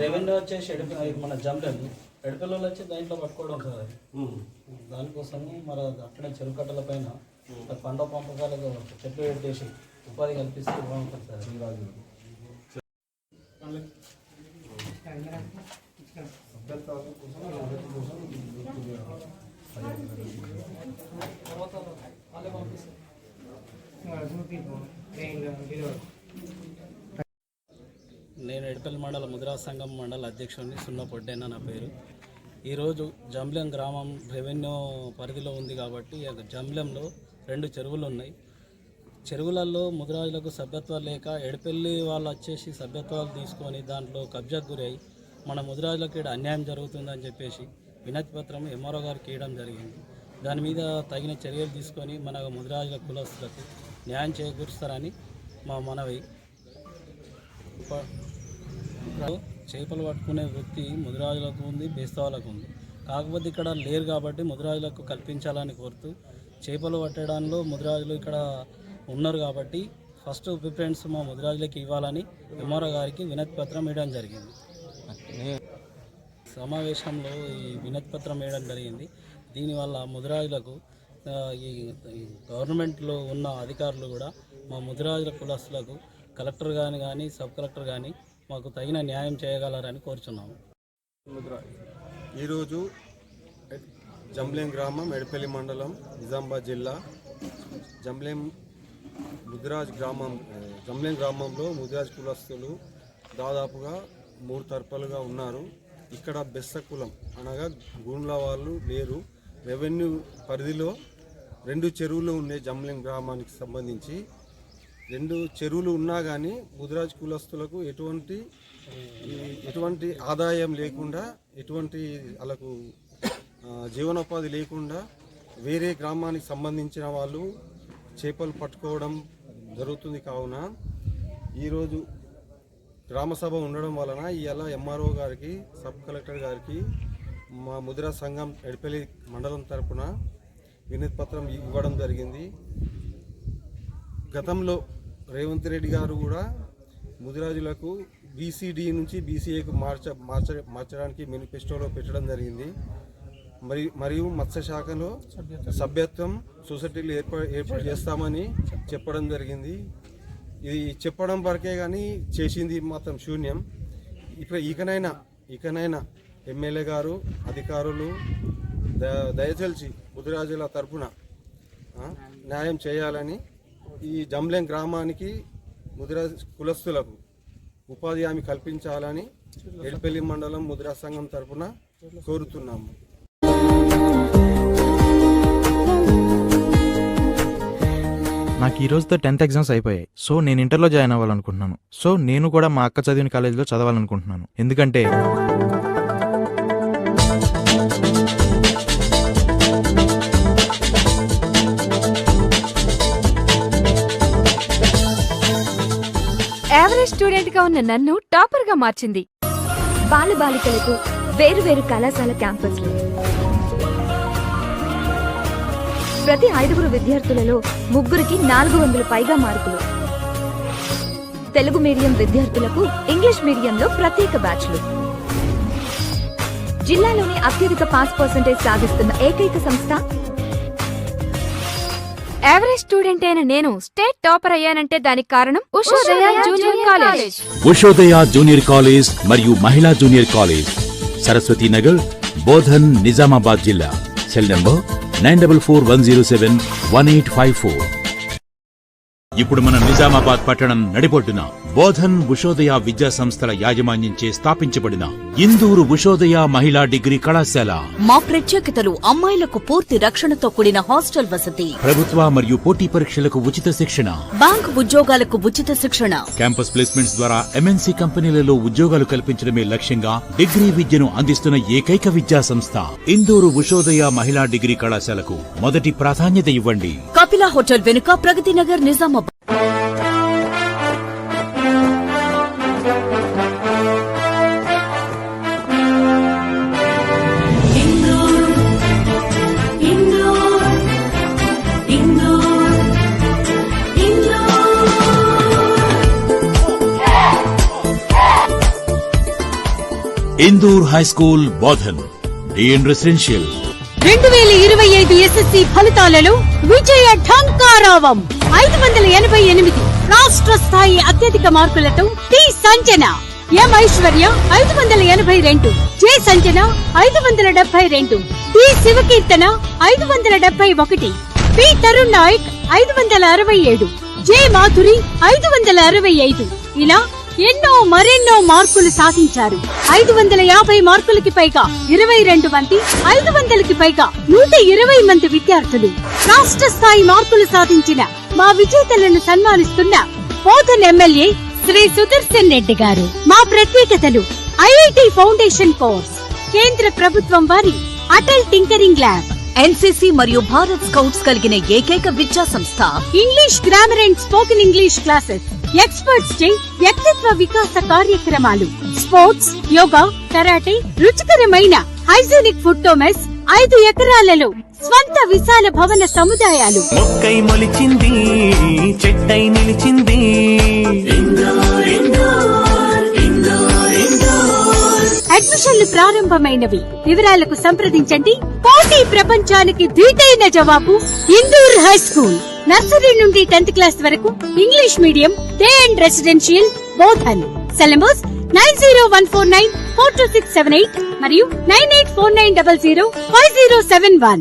Revenue వచ్చేసి మన జంప్లెన్ ఎడిపిల్లలు వచ్చి దాంట్లో పట్టుకోవడం సార్ అది. దానికోసము మరి అట్లనే చెరువు కట్టల పైన పంట పంపకాలకు చెట్లు పెట్టేసి ఉపాధి కల్పిస్తే బాగుంటుంది సార్ తర్వాత వాళ్ళే పంపిస్తారు నేను ఎడపల్లి మండల ముద్రా సంఘం మండల అధ్యక్షుడిని సున్న పొడ్డైన నా పేరు. ఈరోజు జంబ్లెం గ్రామం రెవెన్యూ పరిధిలో ఉంది కాబట్టి జంబ్లెంలో రెండు చెరువులు ఉన్నాయి. చెరువులలో ముద్రాజులకు సభ్యత్వాలు లేక ఎడపల్లి వాళ్ళు వచ్చేసి సభ్యత్వాలు తీసుకొని దాంట్లో కబ్జాకు గురై మన ముద్రాజులకు ఇక్కడ అన్యాయం జరుగుతుందని చెప్పేసి వినతి పత్రం ఎంఆర్ఓ గారికి ఇవ్వడం జరిగింది. దాని మీద తగిన చర్యలు తీసుకొని మన ముద్రాజుల కులస్తులకు న్యాయం చేకూరుస్తారని మా మనవి. చేపలు పట్టుకునే వృత్తి ముదిరాజులకు ఉంది బేస్తవాలకు ఉంది. కాకపోతే ఇక్కడ లేరు కాబట్టి ముదిరాజులకు కల్పించాలని కోరుతూ చేపలు పట్టడంలో ముదిరాజులు ఇక్కడ ఉన్నారు కాబట్టి ఫస్ట్ ప్రిఫరెన్స్ మా ముదిరాజులకి ఇవ్వాలని ఎంఆర్ఓ గారికి వినతి పత్రం ఇవ్వడం జరిగింది. సమావేశంలో ఈ వినతి పత్రం వేయడం జరిగింది. దీనివల్ల ముదిరాజులకు ఈ గవర్నమెంట్లో ఉన్న అధికారులు కూడా మా ముదిరాజుల కులస్తులకు కలెక్టర్ కానీ కానీ సబ్ కలెక్టర్ కానీ మాకు తగిన న్యాయం చేయగలరని కోరుచున్నాము. ఈరోజు జంబ్లేం గ్రామం ఎడపల్లి మండలం నిజామాబాద్ జిల్లా. జంబ్లేం ముదిరాజ్ గ్రామం జంబ్లేం గ్రామంలో ముదిరాజ్ కులస్తులు దాదాపుగా మూడు తరపులుగా ఉన్నారు. ఇక్కడ బెస్స కులం అనగా గుండ్ల వాళ్ళు లేరు. రెవెన్యూ పరిధిలో రెండు చెరువులు ఉన్నాయి జంబ్లేం గ్రామానికి సంబంధించి రెండు చెరువులు ఉన్నా కానీ ముదిరాజ్ కులస్తులకు ఎటువంటి ఎటువంటి ఆదాయం లేకుండా ఎటువంటి వాళ్ళకు జీవనోపాధి లేకుండా వేరే గ్రామానికి సంబంధించిన వాళ్ళు చేపలు పట్టుకోవడం జరుగుతుంది కావున ఈరోజు గ్రామసభ ఉండడం వలన ఇవాళ ఎంఆర్ఓ గారికి సబ్ కలెక్టర్ గారికి మా ముదిరా సంఘం ఎడపల్లి మండలం తరపున వినతి పత్రం ఇవ్వడం జరిగింది. గతంలో రేవంత్ రెడ్డి గారు కూడా ముదిరాజులకు బీసీడీ నుంచి బీసీఏకు మార్చ మార్చ మార్చడానికి మేనిఫెస్టోలో పెట్టడం జరిగింది. మరి మరియు మత్స్యశాఖలో సభ్యత్వం సొసైటీలు ఏర్పాటు ఏర్పాటు చేస్తామని చెప్పడం జరిగింది. ఇది చెప్పడం వరకే కానీ చేసింది మాత్రం శూన్యం. ఇప్పుడు ఇకనైనా ఇకనైనా ఎమ్మెల్యే గారు అధికారులు ద దయచేసి ముదిరాజుల తరపున న్యాయం చేయాలని ఈ జంబ్లెం గ్రామానికి ముదిరా కులస్తులకు ఉపాధి హామీ కల్పించాలని ఎడిపల్లి మండలం ముదిరా సంఘం తరఫున కోరుతున్నాము. నాకు ఈ రోజుతో టెన్త్ ఎగ్జామ్స్ అయిపోయాయి. సో నేను ఇంటర్లో జాయిన్ అవ్వాలనుకుంటున్నాను. సో నేను కూడా మా అక్క చదివిన కాలేజీలో చదవాలనుకుంటున్నాను. ఎందుకంటే స్టూడెంట్గా ఉన్న నన్ను టాపర్గా మార్చింది. బాలబాలికలకు వేరు వేరు కళాశాల క్యాంపస్లు. ప్రతి ఐదుగురు విద్యార్థులలో ముగ్గురికి నాలుగు వందల పైగా మార్కులు. తెలుగు మీడియం విద్యార్థులకు ఇంగ్లీష్ మీడియంలో ప్రత్యేక బ్యాచ్లు. జిల్లాలోని అత్యధిక పాస్ పర్సంటేజ్ సాధిస్తున్న ఏకైక సంస్థ యావరేజ్ స్టూడెంట్ అయిన నేను స్టేట్ టాపర్ అయ్యానంటే దానికి కారణం Ushodaya junior college Ushodaya junior college మరియు మహిళా జూనియర్ కాలేజ్ సరస్వతి నగర్ బోధన్ నిజామాబాద్ జిల్లా. Cell number nine double four one zero seven one eight five four. ఇప్పుడు మన నిజామాబాద్ పట్టణం నడిబొడ్డున బోధన్ ఉషోదయ విద్యా సంస్థల యాజమాన్యంచే స్థాపించబడిన ఇందూరు ఉషోదయ మహిళా డిగ్రీ కళాశాల. మా ప్రత్యేకతలు అమ్మాయిలకు పూర్తి రక్షణతో కూడిన హాస్టల్ వసతి. ప్రభుత్వ మరియు పోటీ పరీక్షలకు ఉచిత శిక్షణ. బ్యాంక్ ఉద్యోగాలకు ఉచిత శిక్షణ. క్యాంపస్ ప్లేస్మెంట్స్ ద్వారా ఎంఎన్సీ కంపెనీలలో ఉద్యోగాలు కల్పించడమే లక్ష్యంగా డిగ్రీ విద్యను అందిస్తున్న ఏకైక విద్యా సంస్థ ఇందూరు ఉషోదయ మహిళా డిగ్రీ కళాశాలకు మొదటి ప్రాధాన్యత ఇవ్వండి. కపిల హోటల్ వెనుక Pragathi Nagar Nizamabad. Indur high school Bodhan day and residential. రెండు వేల ఇరవై ఐదు ఎస్ఎస్సి ఫలితాలలో విజయ ఢంకారావం. ఐదు వందల ఎనభై ఎనిమిది రాష్ట్ర స్థాయి అత్యధిక మార్కులతో టి సంజన ఎం ఐశ్వర్య ఐదు వందల ఎనభై రెండు జె సంజన ఐదు వందల డెబ్బై రెండు టి శివకీర్తన ఐదు వందల డెబ్బై ఒకటి పి తరుణ్ నాయక్ ఐదు వందల అరవై ఏడు జె మాధురి ఐదు వందల అరవై ఐదు. ఇలా ఎన్నో మరెన్నో మార్కులు సాధించారు. ఐదు వందల యాభై మార్కులకి పైగా ఇరవై రెండు మంది ఐదు వందలకి పైగా నూట ఇరవై మంది విద్యార్థులు రాష్ట్ర స్థాయి మార్కులు సాధించిన మా విజేతలను సన్మానిస్తున్న బోధన్ ఎమ్మెల్యే శ్రీ సుదర్శన్ రెడ్డి గారు. మా ప్రత్యేకతలు ఐఐటి ఫౌండేషన్ కోర్స్ కేంద్ర ప్రభుత్వం వారి అటల్ టింకరింగ్ ల్యాబ్ ఎన్సీసీ మరియు భారత్ స్కౌట్స్ కలిగిన ఏకైక విద్యా సంస్థ. English grammar and spoken English classes experts చే వ్యక్తిత్వ వికాస కార్యక్రమాలు స్పోర్ట్స్ యోగా కరాటే రుచికరమైన హైజీనిక్ ఫుడ్ మెస్ ఐదు ఎకరాలలో స్వంత విశాల భవన సముదాయాలు. మొక్కై మొలిచింది చెట్టై నిలిచింది. అడ్మిషన్లు ప్రారంభమైనవి. వివరాలకు సంప్రదించండి. పోటీ ప్రపంచానికి ధీటైన జవాబు ఇందూర్ హై స్కూల్. నర్సరీ నుండి టెన్త్ క్లాస్ వరకు English medium day and residential Bodhan syllabus nine zero one four nine four two six seven eight మరియు nine eight four nine double zero five zero seven one.